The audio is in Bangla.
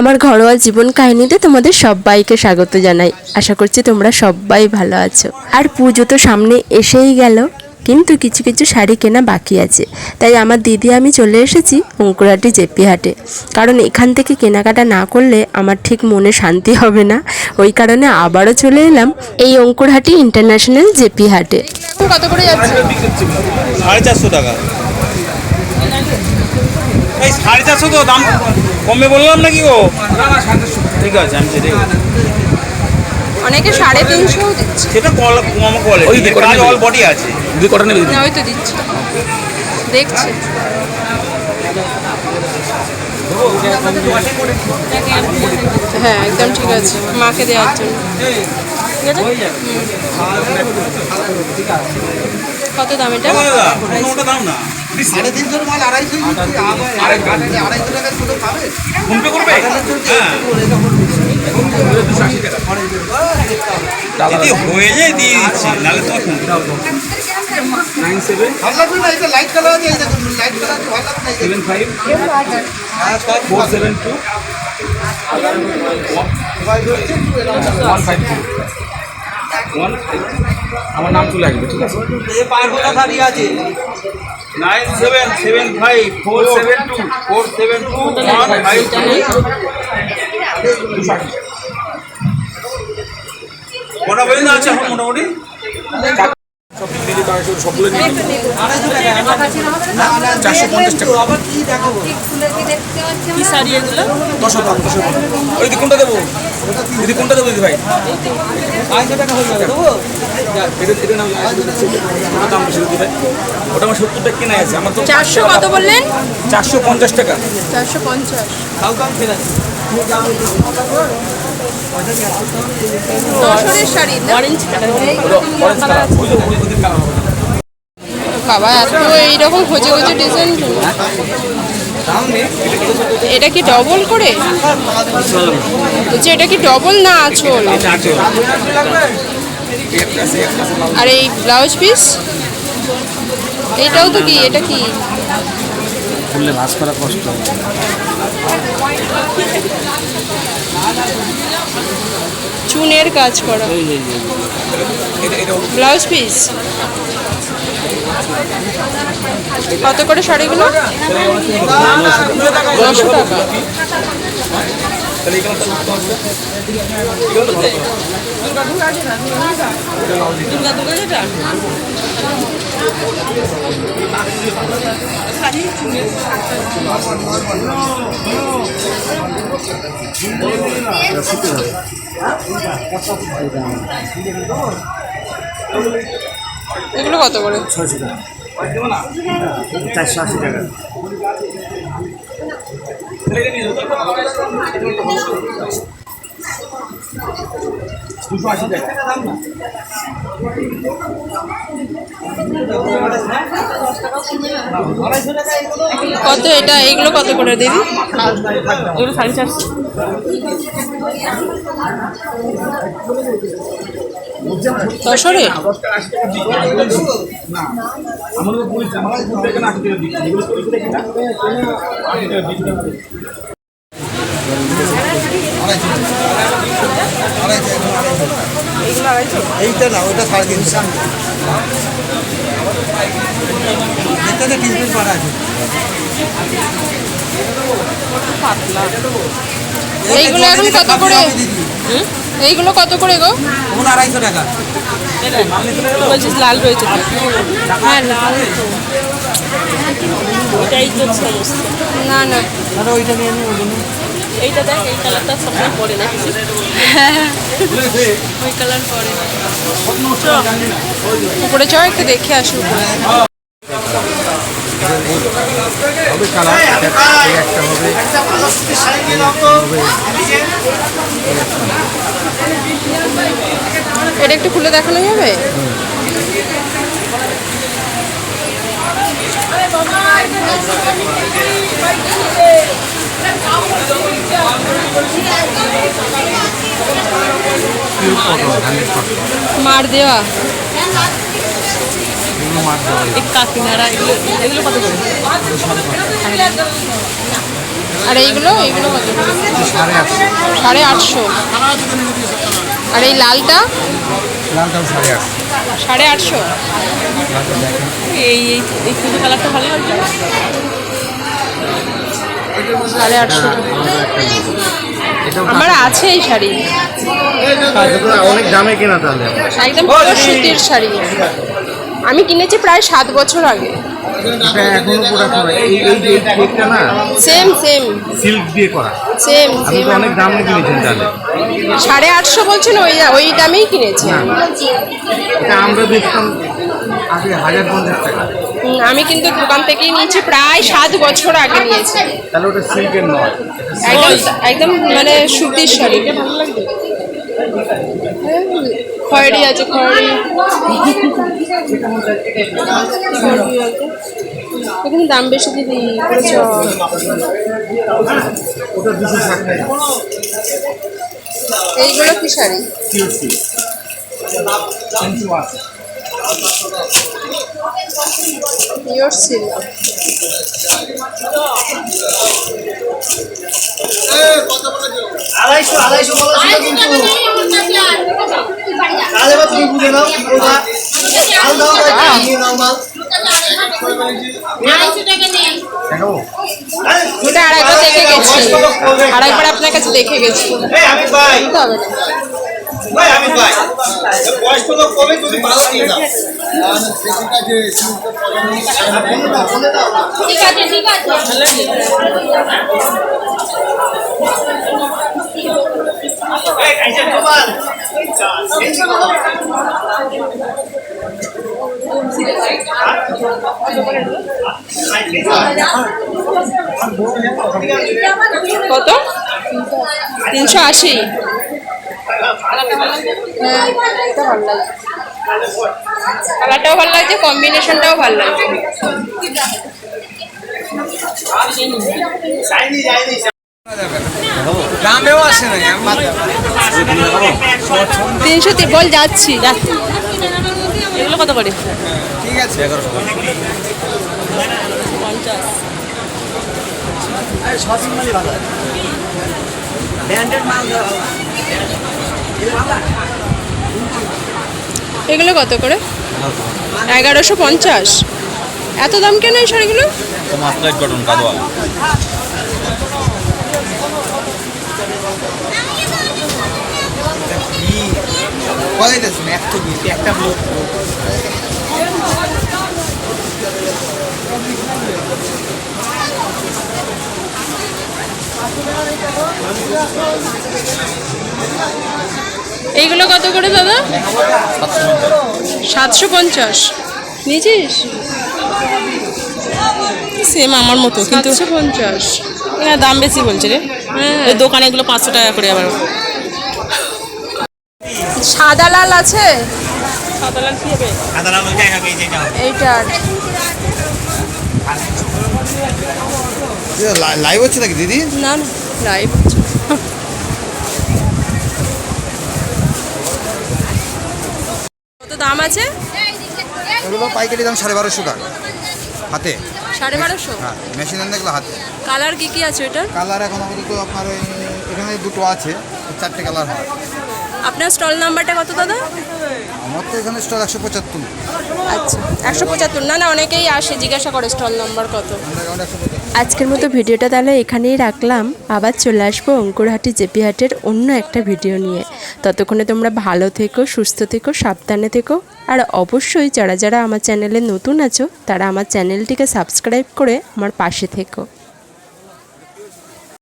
আমার ঘরোয়া জীবন কাহিনীতে তোমাদের সবাইকে স্বাগত জানাই। আশা করছি তোমরা সবাই ভালো আছো। আর পুজো তো সামনে এসেই গেল কিন্তু কিছু কিছু শাড়ি কেনা বাকি আছে। তাই আমার দিদি আমি চলে এসেছি অঙ্কুরাটি জেপি হাটে। কারণ এখান থেকে কেনাকাটা না করলে আমার ঠিক মনে শান্তি হবে না। ওই কারণে আবারও চলে এলাম এই অঙ্কুরহাটি ইন্টারন্যাশনাল জেপি হাটে। কত করে যাচ্ছে? সাড়ে চারশো টাকা। এই সাড়ে চারশো তো দাম। কমে বললাম নাকি ও ঠিক আছে আমি সেটাই অনেকে সাড়ে তিনশো দিচ্ছে। সেটা কল কম কোয়ালিটি ওই দেখো কাজ অল বডি আছে। দুই কটা নেবে? না ওই তো দিচ্ছে। দেখছি। হ্যাঁ একদম ঠিক আছে। মাকে দেওয়ার জন্য। ঠিক আছে? কত দাম এটা? সাড়ে তিনশোর মাল আড়াইশো আড়াইশো টাকা ছোটো পাবে ফোনপে করবে। হ্যাঁ হয়ে যায় দিয়ে দিচ্ছি। নাহলে তোমার নাইন সেভেন ভালো লাগবে না এটা লাইট কালার আছে এই দেখুন লাইট কালার আছে ভালো লাগবে না seven five four seven two one five two one আমার নাম চলে আসবে ঠিক আছে? পাঁচশোটা শাড়ি আছে। Nine seven seven five four seven two four seven two one five কটা পর্যন্ত আছে এখন মোটামুটি? সবগুলো নিয়ে চারশো পঞ্চাশ টাকা। দশ হাজার দশ হাজার ওই দিদি কোনটা দেবো? দিদি কোনটা দেবো দিদি ভাই? আড়াইশো টাকা হয়ে যাবে এটা এটা নাম দাম বেশি দিদি ভাই। ওটা আমার সত্তর টাকা কেনা আছে আমার তো চারশো কত বললেন? চারশো পঞ্চাশ টাকা। চারশো পঞ্চাশ। বাবা এত এইরকম খোঁজে খোঁজে ডিজাইন এটা কি ডবল করে? বলছি এটা কি ডবল না আঁচল? আর এই ব্লাউজ পিস এইটাও তো কি? এটা কি? খুললে ভাজ করা কষ্ট। চুনের কাজ করা। Blouse piece? কত করে শাড়িগুলো? নশো টাকা। তাহলে এগুলো কত করে? ছয়শো টাকা। চারশো আশি টাকা। দুশো আশি কত এটা? এগুলো কত করে দিদি? এগুলো সাড়ে চারশো। এইটা না ওটা সাড়ে তিনশো। এটাতে তিন পিস পাড়া আছে। এইগুলো এখন কত করে? হুম? এইগুলো কত করে গো? আড়াইশো টাকা। বলছিস লাল রয়েছে হ্যাঁ লাল। তো না না। ওইটা নিয়ে নিই ওই জন্য এইটা দেখ এই কালারটা সবসময় পরে না ওই কালার পরে। উপরে চ একটু দেখে আসি। উপরে হবে কালার একটা হবে। এটা একটু খুলে দেখানো যাবে? মার দেওয়া। কাকিনারা এগুলো কত করে? আর এইগুলো এইগুলো কত? সাড়ে আটশো। আর এই লালটা? সাড়ে আটশো। এই এই এই কালারটা ভালো সাড়ে আটশো। আমার আছে এই শাড়ি। অনেক দামে কেনা তাহলে একদম সুতির শাড়ি। আমি কিনেছি প্রায় সাত বছর আগে। এটা এখনও পুরো এই এই যে কেকটা না সেম সেম সিল্ক দিয়ে করা। সেম আপনি তো অনেক দামে কিনেছেন তাহলে। সাড়ে আটশো বলছেন ওই ওই দামেই কিনেছি। এটা আমরা দেখতাম আগে হাজার পঞ্চাশ টাকা। আমি কিন্তু দোকান থেকেই নিয়েছি প্রায় সাত বছর আগে নিয়েছি। তাহলে ওটা সিল্কের নয়। একদম একদম মানে সুতির শাড়ি। খয়েরি আছে খয়েরি এখানে দাম বেশি দিদি এইগুলো কি শাড়ি? পিওর সিল্ক আড়াইশো আড়াইশো তুমি বুঝে নাও ওটা আরেকবার দেখে গেছি। আরেকবার আপনার কাছে দেখে গেছি। হবে না। ভাই আমি বয়স্ক লোক কবে তুমি ভালো নিয়ে যাও ঠিক আছে ঠিক আছে। কত? তিনশো আশি। হ্যাঁ এটা ভালো লাগছে কালারটাও ভালো লাগছে। কম্বিনেশনটাও ভালো লাগছে দামেও আসে না তিনশো তি- বল যাচ্ছি যাচ্ছি। এগুলো কত করে? ঠিক আছে পঞ্চাশ। এগুলো কত করে? এগারোশো পঞ্চাশ। এত দাম কেন এই শাড়িগুলো? একটু বেশি একটা লোক এইগুলো কত করে দাদা? সাতশো পঞ্চাশ। নিয়েছিস? সেম আমার মতো কিন্তু পঞ্চাশ। এখানে দাম বেশি বলছে রে। হ্যাঁ। ওই দোকানে এগুলো পাঁচশো টাকা করে আবার। সাদা লাল আছে? সাদা কি হবে? এইটার লাইভ হচ্ছে নাকি দিদি? না না লাইভ কত দাম আছে? এগুলো পাইকারি দাম সাড়ে বারোশো টাকা। হাতে? সাড়ে বারোশো? হ্যাঁ মেশিনের দেখল হাতে। কালার কি কি আছে ওটার? কালার এখন আপাতত আপনার এখানে দুটো আছে চারটে কালার হয়। আপনার স্টল নাম্বারটা কত দাদা? আমার তো এখানে স্টল একশো পঁচাত্তর। আচ্ছা একশো পঁচাত্তর। না না অনেকেই আসে জিজ্ঞাসা করে স্টল নাম্বার কত। একশো আজকের মতো ভিডিওটা তাহলে এখানেই রাখলাম। আবার চলে আসব অঙ্কুরহাটি জেপি হাটের অন্য একটা ভিডিও নিয়ে। ততক্ষণে তোমরা ভালো থেকো, সুস্থ থেকো, সাবধানে থেকো। আর অবশ্যই যারা যারা আমার চ্যানেলে নতুন আছো, তারা আমার চ্যানেলটিকে সাবস্ক্রাইব করে আমার পাশে থেকো।